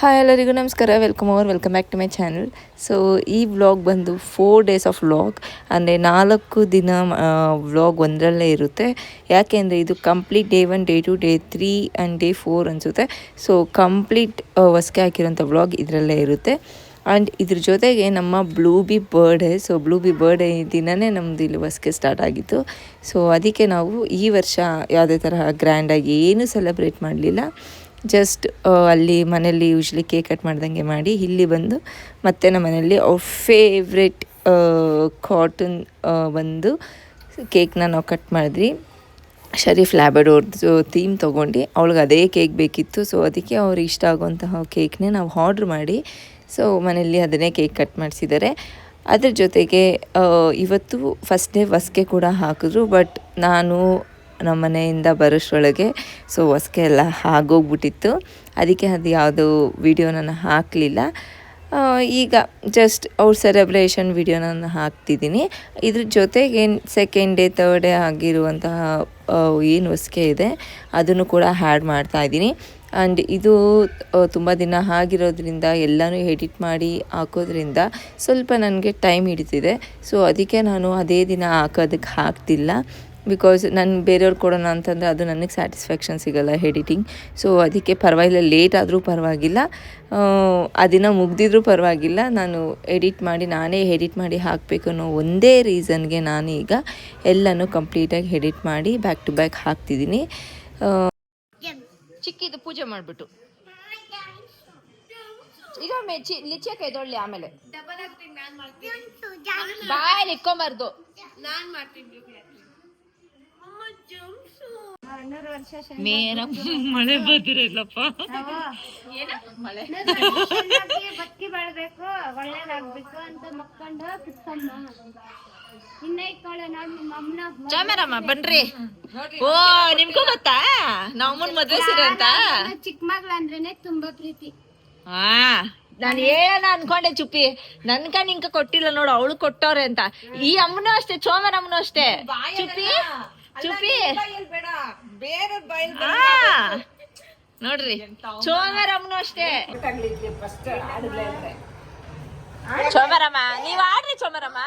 Hi ಎಲ್ಲರಿಗೂ ನಮಸ್ಕಾರ. Welcome over welcome back to my channel so ಈ ವ್ಲಾಗ್ ಬಂದು ಫೋರ್ ಡೇಸ್ ಆಫ್ ವ್ಲಾಗ್ ಅಂದರೆ ನಾಲ್ಕು ದಿನ ವ್ಲಾಗ್ ಒಂದರಲ್ಲೇ ಇರುತ್ತೆ. ಯಾಕೆ ಅಂದರೆ ಇದು complete day one day two day three and day four ಅನಿಸುತ್ತೆ. ಸೊ ಕಂಪ್ಲೀಟ್ ಹೊಸ್ಕೆ ಹಾಕಿರೋಂಥ ವ್ಲಾಗ್ ಇದರಲ್ಲೇ ಇರುತ್ತೆ. ಆ್ಯಂಡ್ ಇದ್ರ ಜೊತೆಗೆ ನಮ್ಮ blue B birthday so blue B birthday ದಿನವೇ ನಮ್ಮದು ಇಲ್ಲಿ ಹೊಸಕೆ ಸ್ಟಾರ್ಟ್ ಆಗಿತ್ತು. ಸೊ ಅದಕ್ಕೆ ನಾವು ಈ ವರ್ಷ ಯಾವುದೇ ತರಹ ಗ್ರ್ಯಾಂಡಾಗಿ ಏನೂ ಸೆಲೆಬ್ರೇಟ್ ಮಾಡಲಿಲ್ಲ. ಜಸ್ಟ್ ಅಲ್ಲಿ ಮನೆಯಲ್ಲಿ ಯೂಶ್ವಲಿ ಕೇಕ್ ಕಟ್ ಮಾಡ್ದಂಗೆ ಮಾಡಿ ಇಲ್ಲಿ ಬಂದು ಮತ್ತೆ ನಮ್ಮ ಮನೆಯಲ್ಲಿ ಅವ್ರ ಫೇವ್ರೆಟ್ ಕಾಟನ್ ಬಂದು ಕೇಕ್ನ ನಾವು ಕಟ್ ಮಾಡಿದ್ವಿ. ಶರೀಫ್ ಲ್ಯಾಬಡೋರ್ದು ಥೀಮ್ ತೊಗೊಂಡು ಅವಳಿಗೆ ಅದೇ ಕೇಕ್ ಬೇಕಿತ್ತು. ಸೊ ಅದಕ್ಕೆ ಅವ್ರು ಇಷ್ಟ ಆಗುವಂತಹ ಕೇಕ್ನೇ ನಾವು ಆರ್ಡ್ರ್ ಮಾಡಿ ಸೊ ಮನೆಯಲ್ಲಿ ಅದನ್ನೇ ಕೇಕ್ ಕಟ್ ಮಾಡಿಸಿದ್ದಾರೆ ಅದ್ರ ಜೊತೆಗೆ ಇವತ್ತು ಫಸ್ಟ್ ಡೇ ಹೊಸ್ಕೆ ಕೂಡ ಹಾಕಿದ್ರು ಬಟ್ ನಾನು ನಮ್ಮ ಮನೆಯಿಂದ ಬರೋಷ್ಟರೊಳಗೆ ಸೊ ಹೊಸ್ಕೆ ಎಲ್ಲ ಆಗೋಗ್ಬಿಟ್ಟಿತ್ತು. ಅದಕ್ಕೆ ಅದು ಯಾವುದು ವಿಡಿಯೋ ನಾನು ಹಾಕಲಿಲ್ಲ ಈಗ ಜಸ್ಟ್ ಅವ್ರ ಸೆಲೆಬ್ರೇಷನ್ ವಿಡಿಯೋ ನಾನು ಹಾಕ್ತಿದ್ದೀನಿ. ಇದ್ರ ಜೊತೆಗೆ ಸೆಕೆಂಡ್ ಡೇ ತರ್ಡ್ ಡೇ ಆಗಿರುವಂತಹ ಏನು ಹೊಸ್ಕೆ ಇದೆ, ಅದನ್ನು ಕೂಡ ಹ್ಯಾಡ್ ಮಾಡ್ತಾ ಇದ್ದೀನಿ. ಆ್ಯಂಡ್ ಇದು ತುಂಬ ದಿನ ಆಗಿರೋದ್ರಿಂದ, ಎಲ್ಲನೂ ಎಡಿಟ್ ಮಾಡಿ ಹಾಕೋದ್ರಿಂದ ಸ್ವಲ್ಪ ನನಗೆ ಟೈಮ್ ಹಿಡಿತಿದೆ. ಸೊ ಅದಕ್ಕೆ ನಾನು ಅದೇ ದಿನ ಹಾಕೋದಕ್ಕೆ ಹಾಕ್ತಿಲ್ಲ. ಬಿಕಾಸ್ ನಾನು ಬೇರೆಯವ್ರು ಕೊಡೋಣ ಅಂತಂದರೆ ಅದು ನನಗೆ ಸ್ಯಾಟಿಸ್ಫ್ಯಾಕ್ಷನ್ ಸಿಗಲ್ಲ ಎಡಿಟಿಂಗ್ ಸೊ ಅದಕ್ಕೆ ಪರವಾಗಿಲ್ಲ ಲೇಟ್ ಆದರೂ ಪರವಾಗಿಲ್ಲ. ಆ, ದಿನ ಮುಗ್ದಿದ್ರೂ ಪರವಾಗಿಲ್ಲ. ನಾನು ಎಡಿಟ್ ಮಾಡಿ ನಾನೇ ಎಡಿಟ್ ಮಾಡಿ ಹಾಕಬೇಕು ಅನ್ನೋ ಒಂದೇ ರೀಸನ್ಗೆ ನಾನು ಈಗ ಎಲ್ಲನೂ ಕಂಪ್ಲೀಟಾಗಿ ಎಡಿಟ್ ಮಾಡಿ ಬ್ಯಾಕ್ ಟು ಬ್ಯಾಕ್ ಹಾಕ್ತಿದ್ದೀನಿ. ಚಿಕ್ಕಿದು ಪೂಜೆ ಮಾಡಿಬಿಟ್ಟು. ಈಗ ಮೆಚ್ಚಿ ಲಿಚ್ಚಕ್ಕೆ ಕೈದೊಳ್ಳಿ ಆಮೇಲೆ. ಬಾಯಲ್ಲಿ ಇಕ್ಕೊಂಬಾರ್ದು ಮೇನ ಮಳೆ ಬಂದಿರಲ್ಲಪ್ಪ. ಬದುಕಿ ಬಾಳ್ಬೇಕು ಒಳ್ಳೇದಾಗ್ಬೇಕು ಅಂತ ಮಕ್ಕಂಡ ಕಿತ್ತಮ್ಮ ಚಾಮರಮ್ಮ ಬನ್ರಿ. ಓ ನಿಮ್ಗೂ ಗೊತ್ತಾ? ನಮ್ಮನ್ ಮದ್ವೆ ಸೀರೆ ಅಂತ. ಚಿಕ್ಕ ಮಗಳ ಅಂದ್ರೇನೆ ತುಂಬಾ ಪ್ರೀತಿ ಹಾ ನಾನು ಹೇಳೋಣ ಅನ್ಕೊಂಡೆ ಚುಪ್ಪಿ. ನನ್ಕ ನಿಂಕ ಕೊಟ್ಟಿಲ್ಲ ನೋಡು ಅವಳು ಕೊಟ್ಟವ್ರೆ ಅಂತ. ಈ ಅಮ್ಮನೂ ಅಷ್ಟೇ ಚೋಮರಮ್ಮನೂ ಅಷ್ಟೇ. ಚುಪ್ಪಿ? ಚುಪ್ಪಿ. ಆ, ನೋಡ್ರಿ ಚೋಮರಮ್ಮನು ಅಷ್ಟೇ. ಚೋಮರಮ್ಮ ನೀವ್ ಆಡ್ರಿ ಚೋಮರಮ್ಮ.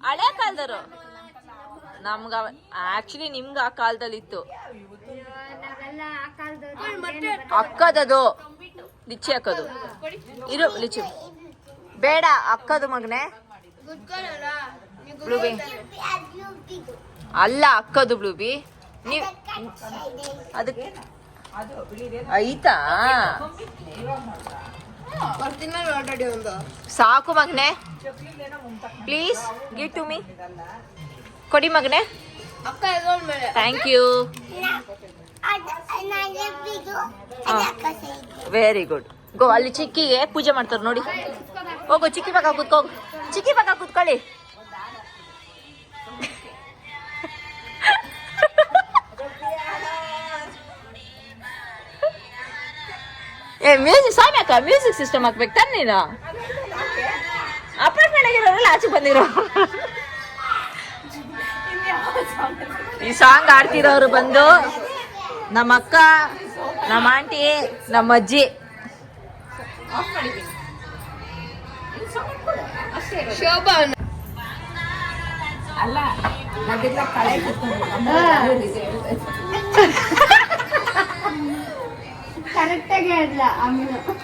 ಹಳೆ ಕಾಲದರು ನಮ್ಗ ಆಕ್ಚುಲಿ ನಿಮ್ಗ ಆ ಕಾಲದಲ್ಲಿ ಇತ್ತು ನಾವೆಲ್ಲ ಆ ಕಾಲದವ್ರು ಅಕ್ಕದದು. ಲಿಚ್ಚಿ ಹಾಕೋದು ಇರು ಲಿಚ್ಚಿ. ಬೇಡ ಅಕ್ಕದು ಮಗನೆ. ಬ್ಲೂಬಿ. ಅಲ್ಲ, ಅಕ್ಕದು ಬ್ಲೂಬಿ ನೀವ್ ಅದಕ್ಕೆ ಐತಾ? ಸಾಕು ಮಗನೆ. ಪ್ಲೀಸ್ ಗಿವ್ ಟು ಮೀ ಕೊಡಿ ಮಗನೆ. Thank you very good go, ಅಲ್ಲಿ ಚಿಕ್ಕಿಗೆ ಪೂಜೆ ಮಾಡ್ತಾರೆ ನೋಡಿ. ಹೋಗು, ಚಿಕ್ಕಿ ಪಕ್ಕ ಕೂತ್ಕೋ ಚಿಕ್ಕಿ ಪಕ್ಕ ಕೂತ್ಕೊಳ್ಳಿ. ಏ ಮ್ಯೂಸಿಕ್ ಸ್ವಾಮಿ ಅಕ್ಕ ಮ್ಯೂಸಿಕ್ ಸಿಸ್ಟಮ್ ಹಾಕ್ಬೇಕು ತಾನೆ ನೀನು. ಅಪಾರ್ಟ್ಮೆಂಟ್ ಆಗಿರೋರೆಲ್ಲ ಆಚೆ ಬಂದಿರೋ. ಈ ಸಾಂಗ್ ಆಡ್ತಿರೋರು ಬಂದು ನಮ್ಮ ಅಕ್ಕ ನಮ್ಮ ಆಂಟಿ ನಮ್ಮ ಅಜ್ಜಿ. ಕರೆಕ್ಟ್ ಆಗಿ ಹೇಳ್ಲ ಅಮ್ಮನ ಕ-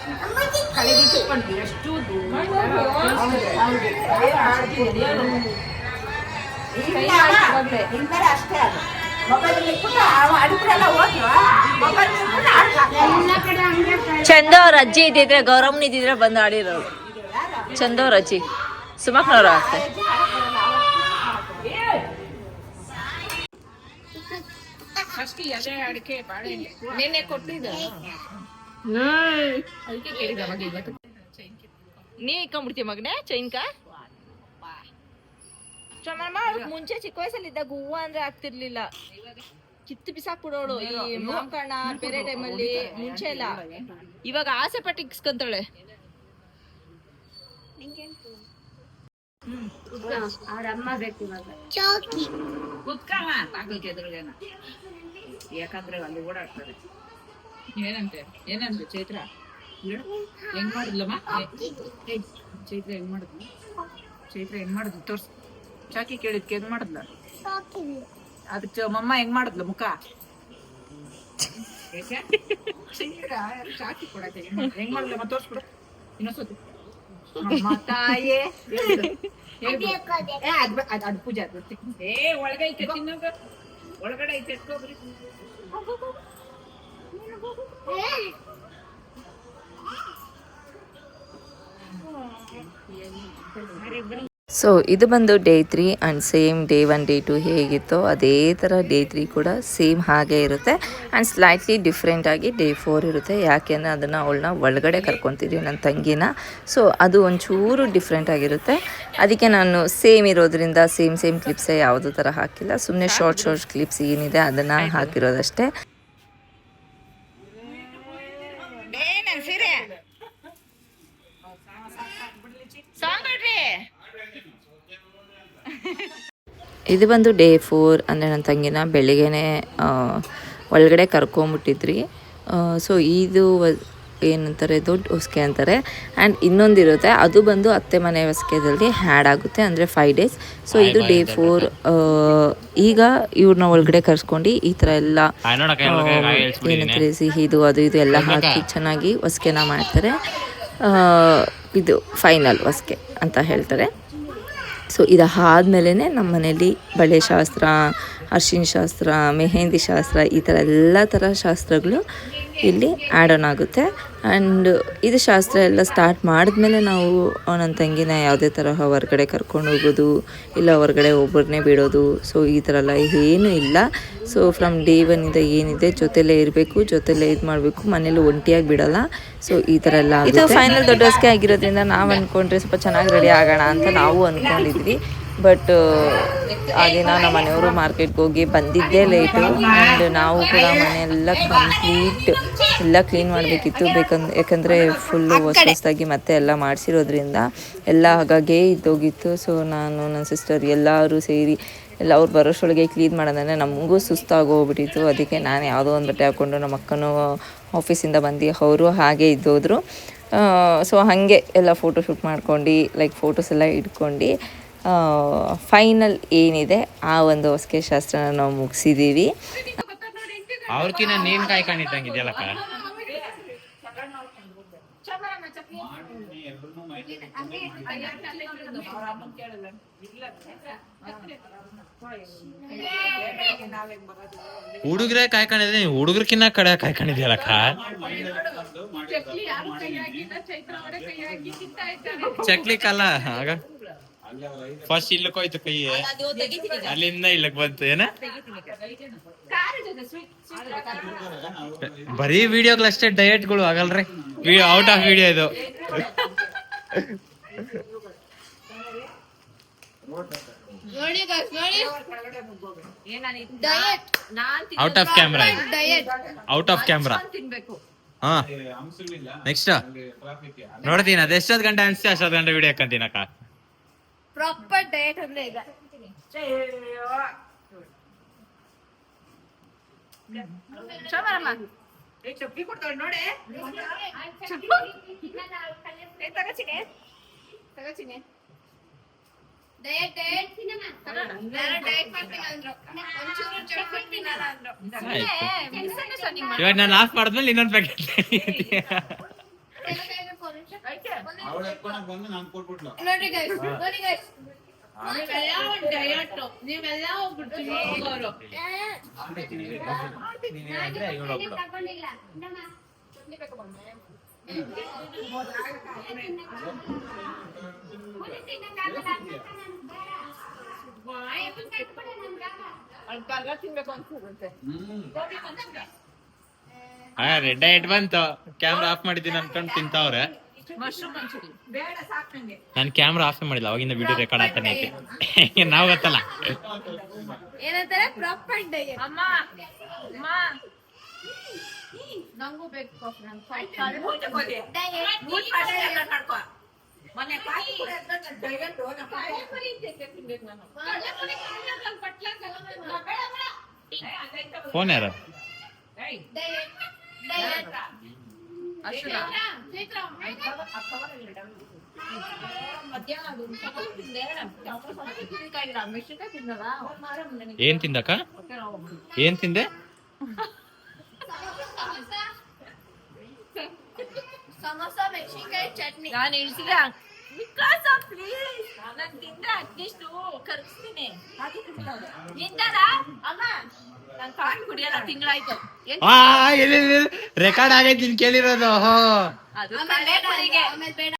ಚಂದ ಅವ್ರ ಅಜ್ಜಿ ಇದ್ದಿದ್ರೆ ಗೌರಮ್ಮನ ಇದ್ದಿದ್ರೆ ಬಂದು ಆಡಿರೋರು. ಚಂದ ಅವ್ರ ಅಜ್ಜಿ. ಸುಮಕ್ನವ್ರ ಆಗ್ತಾರೆ ನಿನ್ನೆ ಕೊಟ್ಟಿದ್ದ. ನೀ ಇಕ್ಕೊಂಬಿಡ್ತೀಯ ಮಗನೇ ಚೈನ್ಕ ಚಮಮ್ಮ ಮುಂಚೆ ಚಿಕ್ಕ ವಯಸ್ಸಲ್ಲಿ ಇದ್ದಾಗ ಹೂವ ಅಂದ್ರೆ ಆಗ್ತಿರ್ಲಿಲ್ಲ. ಕಿತ್ತು ಬಿಸಾಕ್ಬಿಡೋಳು. ಈ ಮಾಂಕಣ ಬೇರೆ ಟೈಮಲ್ಲಿ ಮುಂಚೆ ಎಲ್ಲ. ಇವಾಗ ಆಸೆ ಪಟ್ಟು ಇಕ್ಸ್ಕೊಂತಾಳೆ. ಅವ್ರ ಅಮ್ಮ ಬೇಕು ಇವಾಗ. ಯಾಕಂದ್ರೆ ಅಲ್ಲಿ ಓಡಾಡ್ತಾರೆ. ಏನಂತೆ? ಏನಂತೆ ಚೈತ್ರ? ಹೆಂಗ್ ಮಾಡಿದ್ಲಮ್ಮ? ಚೈತ್ರ ಹೆಂಗ್ ಮಾಡಿದ್ಲು? ಚೈತ್ರ ಹೆಂಗ್ ಮಾಡಿದ್ಲು? ತೋರ್ಸ್. ಚಾಕಿ ಕೇಳಿದ್ಕೆ ಹೆಂಗ್ ಮಾಡಿದ್ಲ? ಅದಕ್ಕೆ ಮಮ್ಮ ಹೆಂಗ್ ಮಾಡಿದ್ಲು ಮುಖ? ಚೈತ್ರ ಚಾಕಿ ಕೊಡಕ್ಕೆ ಹೆಂಗ್ ಮಾಡಿದ್ಲು? ಹೆಂಗ್ ಮಾಡಿದ್ಲಮ್ಮ? ತೋರ್ಸ್ಬಿಡು. ಇನ್ನೊಂದ್ಸತಿ ತಾಯೇ. ಅದ್ ಪೂಜೆ ಅದ್ ಏ ಒಳಗೆ ಐತೆ ತಿನ್ನೋಗ ಒಳಗಡೆ ಐತೆ ಎತ್ಕೊಬ್ರಿ ಸೊ ಇದು ಬಂದು day three and same day one day two ಹೇಗಿತ್ತೋ ಅದೇ ಥರ ಡೇ ತ್ರೀ ಕೂಡ ಸೇಮ್ ಹಾಗೆ ಇರುತ್ತೆ ಆ್ಯಂಡ್ ಸ್ಲೈಟ್ಲಿ ಡಿಫ್ರೆಂಟಾಗಿ ಡೇ ಫೋರ್ ಇರುತ್ತೆ. ಯಾಕೆಂದರೆ ಅದನ್ನು ಅವಳನ್ನ ಒಳಗಡೆ ಕರ್ಕೊತಿದ್ವಿ ನನ್ನ ತಂಗಿನ. ಸೊ ಅದು ಒಂಚೂರು ಡಿಫ್ರೆಂಟ್ ಆಗಿರುತ್ತೆ. ಅದಕ್ಕೆ ನಾನು ಸೇಮ್ ಇರೋದ್ರಿಂದ ಸೇಮ್ ಸೇಮ್ ಕ್ಲಿಪ್ಸೇ ಯಾವುದೋ ಥರ ಹಾಕಿಲ್ಲ. ಸುಮ್ಮನೆ ಶಾರ್ಟ್ ಶಾರ್ಟ್ ಕ್ಲಿಪ್ಸ್ ಏನಿದೆ ಅದನ್ನು ಹಾಕಿರೋದಷ್ಟೇ. ಇದು ಬಂದು ಡೇ ಫೋರ್ ಅಂದರೆ ನನ್ನ ತಂಗಿನ ಬೆಳಿಗ್ಗೆನೇ ಒಳಗಡೆ ಕರ್ಕೊಂಬಿಟ್ಟಿದ್ರಿ. ಸೊ ಇದು ಏನಂತಾರೆ ದೊಡ್ಡ ಹೊಸ್ಕೆ ಅಂತಾರೆ. ಆ್ಯಂಡ್ ಇನ್ನೊಂದಿರುತ್ತೆ ಅದು ಬಂದು ಅತ್ತೆ ಮನೆ ಹೊಸ್ಕೆದಲ್ಲಿ ಹ್ಯಾಡ್ ಆಗುತ್ತೆ ಅಂದರೆ ಫೈವ್ ಡೇಸ್ ಸೊ ಇದು ಡೇ ಫೋರ್ ಈಗ ಇವ್ರನ್ನ ಒಳಗಡೆ ಕರ್ಸ್ಕೊಂಡು ಈ ಥರ ಎಲ್ಲ ಏನಂತಾರೆ ಸಿಹಿದು ಅದು ಇದು ಎಲ್ಲ ಹಾಕಿ ಚೆನ್ನಾಗಿ ಹೊಸ್ಕೆನ ಮಾಡ್ತಾರೆ. ಇದು ಫೈನಲ್ ಹೊಸ್ಕೆ ಅಂತ ಹೇಳ್ತಾರೆ. ಸೊ ಇದಾದ್ಮೇಲೆ ನಮ್ಮ ಮನೇಲಿ ಬಳೆ ಶಾಸ್ತ್ರ ಅರ್ಶಿನ ಶಾಸ್ತ್ರ, ಮೆಹೆಂದಿ ಶಾಸ್ತ್ರ ಈ ಥರ ಎಲ್ಲ ಥರ ಶಾಸ್ತ್ರಗಳು ಇಲ್ಲಿ ಆ್ಯಡ್ ಆನ್ ಆಗುತ್ತೆ. ಆ್ಯಂಡ್ ಇದು ಶಾಸ್ತ್ರ ಎಲ್ಲ ಸ್ಟಾರ್ಟ್ ಮಾಡಿದ್ಮೇಲೆ ನಾವು ನನ್ನ ತಂಗಿನ ಯಾವುದೇ ತರಹ ಹೊರಗಡೆ ಕರ್ಕೊಂಡು ಹೋಗೋದು ಇಲ್ಲ ಹೊರಗಡೆ ಒಬ್ಬರನ್ನೇ ಬಿಡೋದು. ಸೊ ಈ ಥರ ಎಲ್ಲ ಏನೂ ಇಲ್ಲ. ಸೊ ಫ್ರಮ್ ಡೇ ಒನ್ನಿಂದ ಏನಿದೆ ಜೊತೆಲೇ ಇರಬೇಕು ಜೊತೆಲೇ ಇದು ಮಾಡಬೇಕು ಮನೇಲಿ ಒಂಟಿಯಾಗಿ ಬಿಡಲ್ಲ. ಸೊ ಈ ಥರ ಎಲ್ಲ ಇದು ಫೈನಲ್ ದೊಡ್ಡ ಆಗಿರೋದ್ರಿಂದ ನಾವು ಅಂದ್ಕೊಂಡ್ರೆ ಸ್ವಲ್ಪ ಚೆನ್ನಾಗಿ ರೆಡಿ ಆಗೋಣ ಅಂತ ನಾವು ಅಂದ್ಕೊಂಡಿದ್ವಿ ಬಟ್ ಆ ದಿನ ನಮ್ಮ ಮನೆಯವರು ಮಾರ್ಕೆಟ್ಗೆ ಹೋಗಿ ಬಂದಿದ್ದೇ ಲೇಟು ಆ್ಯಂಡ್ ನಾವು ಕೂಡ ಮನೆಯೆಲ್ಲ ಕಂಪ್ಲೀಟ್ ಎಲ್ಲ ಕ್ಲೀನ್ ಮಾಡಬೇಕಿತ್ತು. ಬೇಕಂದ್ ಯಾಕಂದರೆ ಫುಲ್ಲು ಹೊಸ ಹೊಸದಾಗಿ ಮತ್ತೆ ಎಲ್ಲ ಮಾಡಿಸಿರೋದ್ರಿಂದ ಎಲ್ಲ ಹಾಗಾಗೇ ಇದ್ದೋಗಿತ್ತು. ಸೊ ನಾನು, ನನ್ನ ಸಿಸ್ಟರ್ ಎಲ್ಲರೂ ಸೇರಿ ಎಲ್ಲ ಅವ್ರು ಬರೋಷ್ಟೊಳಗೆ ಕ್ಲೀನ್ ಮಾಡೋದಂದರೆ ನಮಗೂ ಸುಸ್ತಾಗೋಗ್ಬಿಟ್ಟಿತ್ತು ಅದಕ್ಕೆ ನಾನು ಯಾವುದೋ ಒಂದು ಬಟ್ಟೆ ಹಾಕ್ಕೊಂಡು ನಮ್ಮ ಅಕ್ಕನೂ ಆಫೀಸಿಂದ ಬಂದು ಅವರು ಹಾಗೆ ಇದ್ದೋದ್ರು. ಸೊ ಹಾಗೆ ಎಲ್ಲ ಫೋಟೋ ಶೂಟ್ ಮಾಡ್ಕೊಂಡು ಲೈಕ್ ಫೋಟೋಸ್ ಎಲ್ಲ ಇಟ್ಕೊಂಡು ಫೈನಲ್ ಏನಿದೆ ಆ ಒಂದು ಹೊಸಕೆ ಶಾಸ್ತ್ರನ ನಾವು ಮುಗಿಸಿದ್ದೀವಿ ಅವ್ರಕಿನ್ನ ನೀನ್ ಕಾಯ್ಕೊಂಡಿದ್ದಂಗಿದೆಯಲ್ಲಕ್ಕ ಹುಡುಗ್ರೆ ಕಾಯ್ಕೊಂಡಿದ್ರೆ ಹುಡುಗ್ರಕಿನ್ನ ಕಡೆ ಕಾಯ್ಕೊಂಡಿದ್ಯಲ್ಲಕ್ಕ ಕಲ್ಲ ಆಗ. ಫಸ್ಟ್ ಇಲ್ಲಕ್ ಹೋಯ್ತು ಕೈ ಅಲ್ಲಿಂದ ಇಲ್ಲಕ್ ಬಂತು ಏನ? ಬರೀ ವಿಡಿಯೋಗಳಷ್ಟೇ ಡಯಟ್ಗಳು ಆಗಲ್ರಿ. ಔಟ್ ಆಫ್ ವಿಡಿಯೋ ಇದು. Out of camera out of camera ಹಾ. ನೆಕ್ಸ್ಟ್ ನೋಡ್ತೀನಿ ಅದೆಷ್ಟೊತ್ತು ಗಂಟೆ ಅನ್ಸುತ್ತೆ ಅಷ್ಟೊತ್ತು ಗಂಟೆ ವಿಡಿಯೋ ಹಾಕಂತೀನಕ್ಕ? ಪ್ರಾಪರ್ ಡಯಟ್ ಅಂದ್ರೆ ಈಗ. ಚಪ್ಪಲಿ ಕೊಡ್ತಾಳೆ ನೋಡಿ. ಡಯಟ್ ಡಯಟ್ ಡಯಟ್ ಮಾಡ್ತೀನಿ ಅಂದ್ರು. ಒಂಚೂರು ಚಟ್ನಿ ತಿನ್ನಲ್ಲ ಅಂದ್ರು. ಇವಾಗ ನಾನು ಆಫ್ ಮಾಡಿದ್ಮೇಲೆ ಇನ್ನೊಂದು ಪ್ಯಾಕೆಟ್ ನೋಡಿ ಗೈಸ್ ನೋಡಿ ಗೈಸ್ ತಗೊಂಡಿಲ್ಲ. ಹಾ ರೆಡ್ ಡಯಟ್ ಬಂತು. ಕ್ಯಾಮ್ರಾ ಆಫ್ ಮಾಡಿದ್ದೀನಿ ಅನ್ಕೊಂಡು ತಿಂತಾವ್ರೆ. ಬೇಡ ಸಾಕ್ ನಂಗೆ ನಾನು ಕ್ಯಾಮ್ರಾ ಆಫ್ ಮಾಡಿಲ್ಲ ಅವಾಗಿಂದ ವಿಡಿಯೋ ರೆಕಾರ್ಡ್ ಆಗ್ತಾನೆ ಐತೆ. ನಾವು ಗೊತ್ತಲ್ಲ. ಏನಂತಾರೆ? ಪ್ರಾಪರ್ ಅಮ್ಮ ಅಮ್ಮ. ನಂಗೂ ಬೇಕು ಅದೈತೆ ಫೋನ್ ಯಾರು? ಏಯ್, ಡಯಟ್ ಡಯಟ್ ಏನ್ ಬಂತು. ಏನ್ ತಿಂದೆ? ಸಮೋಸ ಮೆಣಸಿನ್ಕಾಯಿ ಚಟ್ನಿ. ನಾನು ಇಳಿಸಿದ ವಿಕಾಸ ಪ್ಲೀಸ್ ನಾನು ತಿಂದ್ರೆ ಅಟ್ಲೀಸ್ಟ್ ಕರ್ಗಿಸ್ತೀನಿ ನಿಂತಾರ ಅಮ್ಮ. ನಾನು ಕಾಫಿ ಕುಡಿಯಲ್ಲ ತಿಂಗಳಾಯ್ತು. ರೆಕಾರ್ಡ್ ಆಗೈತಿ ನೀನ್ ಕೇಳಿರೋದು. ಹೋ. ಅದು ಬೇಡ.